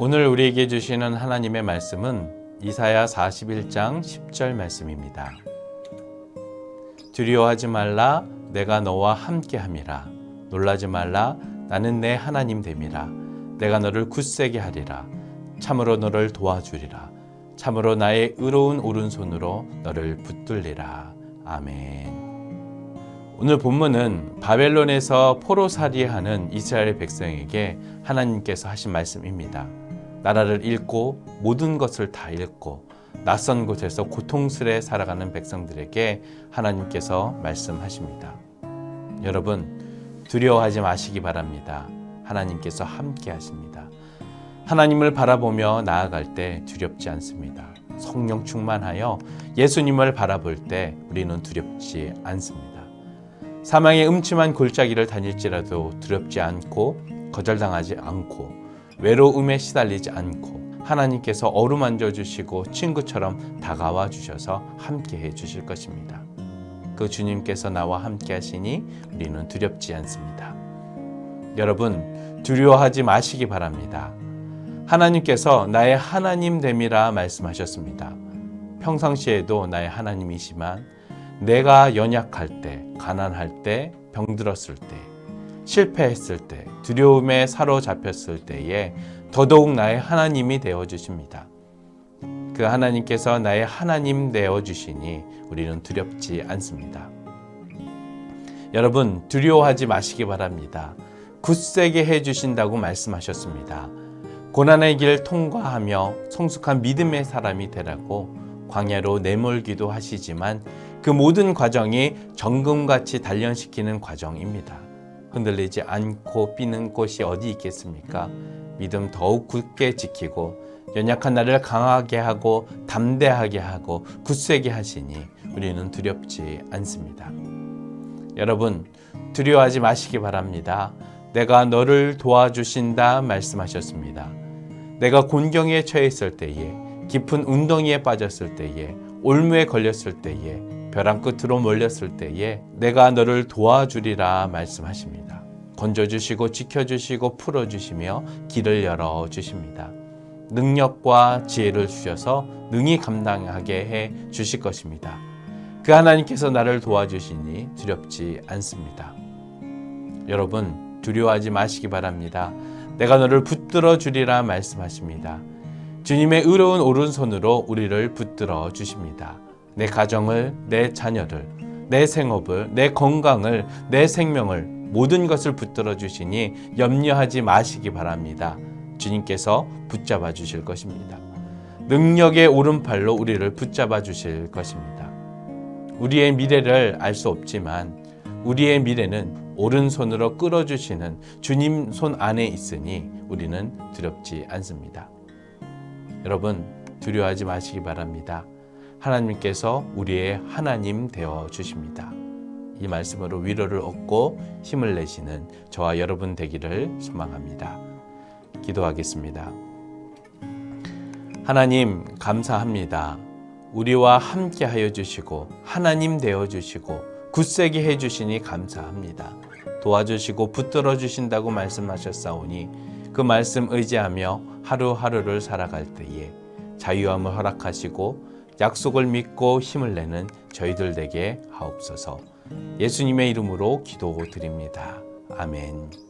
오늘 우리에게 주시는 하나님의 말씀은 이사야 41장 10절 말씀입니다. 두려워하지 말라 내가 너와 함께 함이라 놀라지 말라 나는 내 하나님 됨이라 내가 너를 굳세게 하리라 참으로 너를 도와주리라 참으로 나의 의로운 오른손으로 너를 붙들리라 아멘. 오늘 본문은 바벨론에서 포로살이하는 이스라엘 백성에게 하나님께서 하신 말씀입니다. 나라를 잃고 모든 것을 다 잃고 낯선 곳에서 고통스레 살아가는 백성들에게 하나님께서 말씀하십니다. 여러분 두려워하지 마시기 바랍니다. 하나님께서 함께 하십니다. 하나님을 바라보며 나아갈 때 두렵지 않습니다. 성령 충만하여 예수님을 바라볼 때 우리는 두렵지 않습니다. 사망의 음침한 골짜기를 다닐지라도 두렵지 않고 거절당하지 않고 외로움에 시달리지 않고 하나님께서 어루만져 주시고 친구처럼 다가와 주셔서 함께 해 주실 것입니다. 그 주님께서 나와 함께 하시니 우리는 두렵지 않습니다. 여러분 두려워하지 마시기 바랍니다. 하나님께서 나의 하나님 됨이라 말씀하셨습니다. 평상시에도 나의 하나님이시만 내가 연약할 때, 가난할 때, 병들었을 때, 실패했을 때, 두려움에 사로잡혔을 때에 더더욱 나의 하나님이 되어 주십니다. 그 하나님께서 나의 하나님 되어 주시니 우리는 두렵지 않습니다. 여러분 두려워하지 마시기 바랍니다. 굳세게 해 주신다고 말씀하셨습니다. 고난의 길 통과하며 성숙한 믿음의 사람이 되라고 광야로 내몰기도 하시지만 그 모든 과정이 정금같이 단련시키는 과정입니다. 흔들리지 않고 삐는 곳이 어디 있겠습니까? 믿음 더욱 굳게 지키고 연약한 나를 강하게 하고 담대하게 하고 굳세게 하시니 우리는 두렵지 않습니다. 여러분 두려워하지 마시기 바랍니다. 내가 너를 도와주신다 말씀하셨습니다. 내가 곤경에 처했을 때에 깊은 웅덩이에 빠졌을 때에 올무에 걸렸을 때에 벼랑 끝으로 몰렸을 때에 내가 너를 도와주리라 말씀하십니다. 건져주시고 지켜주시고 풀어주시며 길을 열어주십니다. 능력과 지혜를 주셔서 능히 감당하게 해 주실 것입니다. 그 하나님께서 나를 도와주시니 두렵지 않습니다. 여러분, 두려워하지 마시기 바랍니다. 내가 너를 붙들어 주리라 말씀하십니다. 주님의 의로운 오른손으로 우리를 붙들어 주십니다. 내 가정을, 내 자녀를, 내 생업을, 내 건강을, 내 생명을 모든 것을 붙들어 주시니 염려하지 마시기 바랍니다. 주님께서 붙잡아 주실 것입니다. 능력의 오른팔로 우리를 붙잡아 주실 것입니다. 우리의 미래를 알 수 없지만 우리의 미래는 오른손으로 끌어주시는 주님 손 안에 있으니 우리는 두렵지 않습니다. 여러분, 두려워하지 마시기 바랍니다. 하나님께서 우리의 하나님 되어 주십니다. 이 말씀으로 위로를 얻고 힘을 내시는 저와 여러분 되기를 소망합니다. 기도하겠습니다. 하나님, 감사합니다. 우리와 함께 하여 주시고, 하나님 되어 주시고, 굳세게 해 주시니 감사합니다. 도와주시고 붙들어 주신다고 말씀하셨사오니 그 말씀 의지하며 하루하루를 살아갈 때에 자유함을 허락하시고 약속을 믿고 힘을 내는 저희들 되게 하옵소서. 예수님의 이름으로 기도드립니다. 아멘.